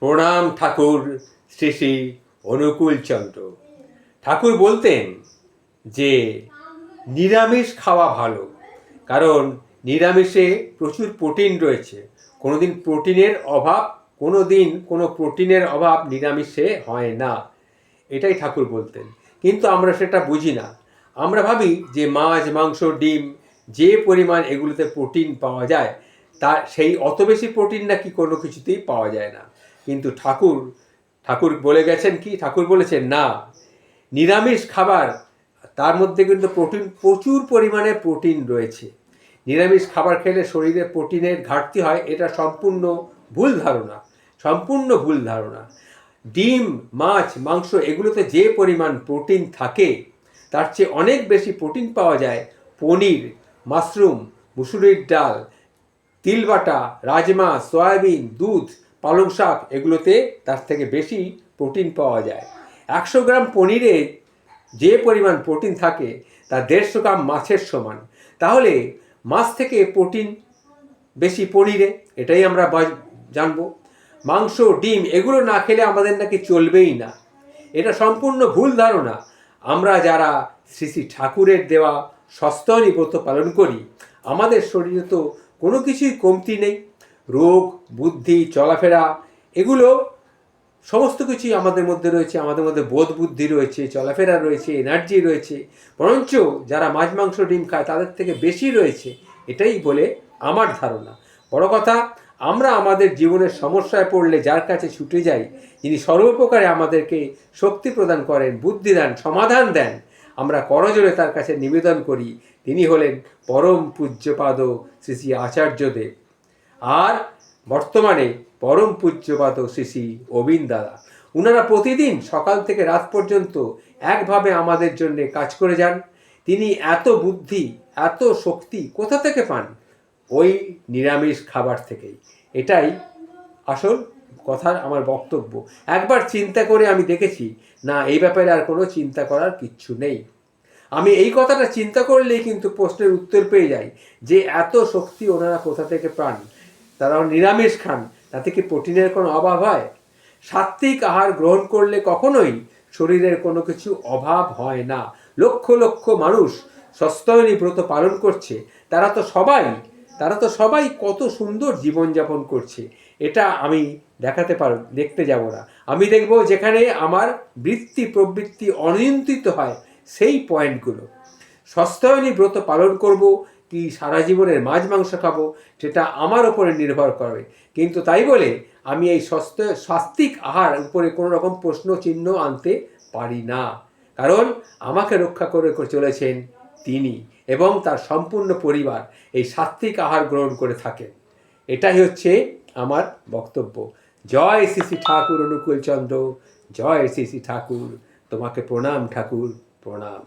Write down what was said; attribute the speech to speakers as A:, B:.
A: প্রণাম ঠাকুর শ্রী শ্রী অনুকূলচন্দ্র ঠাকুর বলতেন যে, নিরামিষ খাওয়া ভালো, কারণ নিরামিষে প্রচুর প্রোটিন রয়েছে। কোনোদিন প্রোটিনের অভাব কোনো দিন কোনো প্রোটিনের অভাব নিরামিষে হয় না। এটাই ঠাকুর বলতেন। কিন্তু আমরা সেটা বুঝি না। আমরা ভাবি যে, মাছ, মাংস, ডিম যে পরিমাণ এগুলোতে প্রোটিন পাওয়া যায়, তা সেই অত বেশি প্রোটিন নাকি কোনো কিছুতেই পাওয়া যায় না। কিন্তু ঠাকুর ঠাকুর বলে গেছেন কি? ঠাকুর বলেছেন, না, নিরামিষ খাবার, তার মধ্যে কিন্তু প্রোটিন, প্রচুর পরিমাণে প্রোটিন রয়েছে। নিরামিষ খাবার খেলে শরীরে প্রোটিনের ঘাটতি হয়, এটা সম্পূর্ণ ভুল ধারণা, সম্পূর্ণ ভুল ধারণা। ডিম, মাছ, মাংস, এগুলোতে যে পরিমাণ প্রোটিন থাকে, তার চেয়ে অনেক বেশি প্রোটিন পাওয়া যায় পনির, মাশরুম, মুসুরির ডাল, তিলবাটা, রাজমা, সয়াবিন, দুধ পালং শাক, এগুলোতে তার থেকে বেশি প্রোটিন পাওয়া যায়। একশো গ্রাম পনিরে যে পরিমাণ প্রোটিন থাকে, তা দেড়শো গ্রাম মাছের সমান। তাহলে মাছ থেকে প্রোটিন বেশি পনিরে, এটাই আমরা জানব। মাংস, ডিম, এগুলো না খেলে আমাদের নাকি চলবেই না। এটা সম্পূর্ণ ভুল ধারণা। আমরা যারা শ্রী শ্রী ঠাকুরের দেওয়া সস্তনী ব্রত পালন করি, আমাদের শরীরে তো কোনো কিছুই কমতি নেই। রোগ, বুদ্ধি, চলাফেরা, এগুলো সমস্ত কিছুই আমাদের মধ্যে রয়েছে। আমাদের মধ্যে বোধ বুদ্ধি রয়েছে, চলাফেরা রয়েছে, এনার্জি রয়েছে। বরঞ্চ যারা মাছ, মাংস, ডিম খায়, তাদের থেকে বেশি রয়েছে এটাই বলে আমার ধারণা। বড় কথা, আমরা আমাদের জীবনের সমস্যায় পড়লে যার কাছে ছুটে যাই, যিনি সর্বপ্রকারে আমাদেরকে শক্তি প্রদান করেন, বুদ্ধি দেন, সমাধান দেন, আমরা করজোরে তার কাছে নিবেদন করি। তিনি হলেন পরম পূজ্যপাদ শ্রী শ্রী আচার্যদেব। আর বর্তমানে পরম পূজ্যপাত শ্রী শ্রী অবিন দাদা ওনারা প্রতিদিন সকাল থেকে রাত পর্যন্ত একভাবে আমাদের জন্যে কাজ করে যান। তিনি এত বুদ্ধি, এত শক্তি কোথা থেকে পান? ওই নিরামিষ খাবার থেকেই। এটাই আসল কথার আমার বক্তব্য। একবার চিন্তা করে আমি দেখেছি, না, এই ব্যাপারে আর কোনো চিন্তা করার কিচ্ছু নেই। আমি এই কথাটা চিন্তা করলেই কিন্তু প্রশ্নের উত্তর পেয়ে যাই যে এত শক্তি ওনারা কোথা থেকে পান? তারা নিরামিষ খান, তাতে কি প্রোটিনের কোনো অভাব হয়? সাত্ত্বিক আহার গ্রহণ করলে কখনোই শরীরের কোনো কিছু অভাব হয় না। লক্ষ লক্ষ মানুষ সস্তয়নী ব্রত পালন করছে। তারা তো সবাই, তারা তো সবাই কত সুন্দর জীবনযাপন করছে। এটা আমি দেখাতে পার, দেখতে যাব না। আমি দেখব যেখানে আমার বৃত্তি প্রবৃত্তি অনিয়ন্ত্রিত হয়, সেই পয়েন্টগুলো সস্তায়নী ব্রত পালন করব কি সারা জীবনের মাছ মাংস খাব, সেটা আমার ওপরে নির্ভর করবে কিন্তু তাই বলে আমি এই সস্ত সাত্বিক আহার উপরে কোনো রকম প্রশ্ন চিহ্ন আনতে পারি না। কারণ আমাকে রক্ষা করে চলেছেন তিনি এবং তার সম্পূর্ণ পরিবার এই সাত্বিক আহার গ্রহণ করে থাকেন এটাই হচ্ছে আমার বক্তব্য। জয় শ্রী শ্রী ঠাকুর, অনুকূল চন্দ্র। জয় শ্রী শ্রী ঠাকুর। তোমাকে প্রণাম ঠাকুর, প্রণাম।